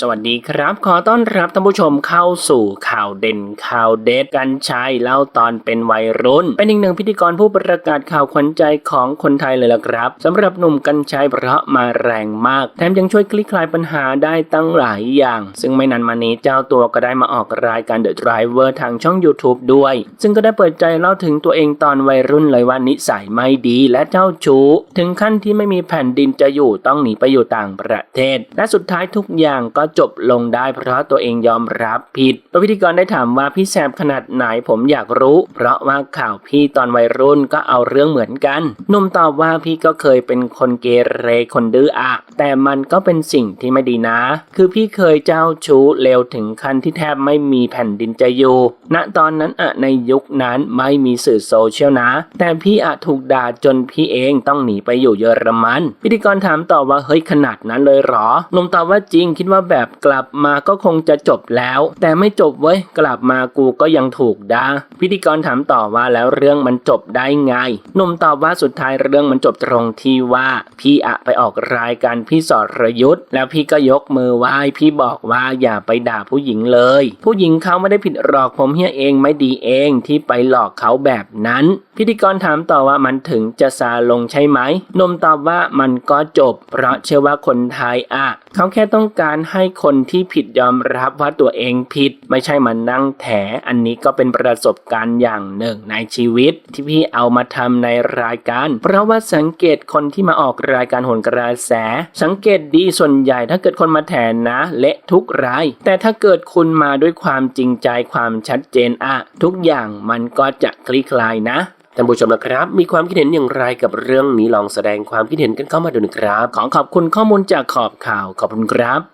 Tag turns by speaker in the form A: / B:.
A: สวัสดีครับ ขอต้อนรับท่านผู้ชมเข้าสู่ข่าวเด่นข่าวเด็ดกันชัยเล่าตอนเป็นวัยรุ่น เป็นอีกหนึ่งพิธีกรผู้ประกาศข่าวขวัญใจของคนไทยเลยล่ะครับสำหรับหนุ่มกันชัยเพราะมาแรงมาก แถมยังช่วยคลี่คลายปัญหาได้ตั้งหลายอย่าง ซึ่งไม่นานมานี้เจ้าตัวก็ได้มาออกรายการ The Driver ทางช่อง YouTube ด้วย ซึ่งก็ได้เปิดใจเล่าถึงตัวเองตอนวัยรุ่นเลยว่านิสัยไม่ดีและเจ้าชู้ ถึงขั้นที่ไม่มีแผ่นดินจะอยู่ต้องหนีไปอยู่ต่างประเทศ และสุดท้ายทุกอย่างก็จบลงได้เพราะตัวเองยอมรับผิดโดยพิธีกรได้ถามว่าพี่แซมขนาดไหนผมอยากรู้ เพราะว่าข่าวพี่ตอนวัยรุ่นก็เอาเรื่องเหมือนกันหนุ่มตอบว่าพี่ก็เคยเป็นคนเกเรคนดื้ออะแต่มันก็เป็นสิ่งที่ไม่ดีนะ คือพี่เคยเจ้าชู้เลวถึงขั้นที่แทบไม่มีแผ่นดินจะอยู่ณตอนนั้นอะในยุคนั้นไม่มีสื่อโซเชียลนะ แต่พี่อะถูกด่าจนพี่เองต้องหนีไปอยู่เยอรมัน พิธีกรถามต่อว่าเฮ้ยขนาดนั้นเลยหรอหนุ่มตอบว่าจริงคิดว่าแบบกลับมาก็คงจะจบแล้ว แต่ไม่จบเว้ยกลับมากูก็ยังถูกด่าพิธีกรถามต่อว่าแล้วเรื่องมันจบได้ไงหนุ่มตอบว่าสุดท้ายเรื่องมันจบตรงที่ว่า พี่อะไปออกรายการพี่สอดรยุทธ์แล้วพี่ก็ยกมือไหว้พี่บอกว่าอย่าไปด่าผู้หญิงเลย ผู้หญิงเขาไม่ได้ผิดหรอกผมเฮียเองไม่ดีเองที่ไปหลอกเขาแบบนั้น พิธีกรถามต่อว่ามันถึงจะซาลงใช่ไหมนมตอบว่ามันก็จบ เพราะเชื่อว่าคนไทยอะเขาแค่ต้องการให้ให้คนที่ผิดยอมรับว่าตัวเองผิด ไม่ใช่มานั่งแถ อันนี้ก็เป็นประสบการณ์อย่างหนึ่งในชีวิต ที่พี่เอามาทำในรายการ เพราะว่าสังเกตคนที่มาออกรายการโหนกระแส สังเกตดีส่วนใหญ่ถ้าเกิดคนมาแถนะ เละทุกราย แต่ถ้าเกิดคุณมาด้วยความจริงใจความชัดเจนอะทุกอย่างมันก็จะคลี่คลายนะท่านผู้ชมนะครับ มีความคิดเห็นอย่างไรกับเรื่องนี้ลองแสดงความคิดเห็นกันเข้ามาดูนะครับ ขอขอบคุณข้อมูลจากขอบข่าวขอบคุณครับ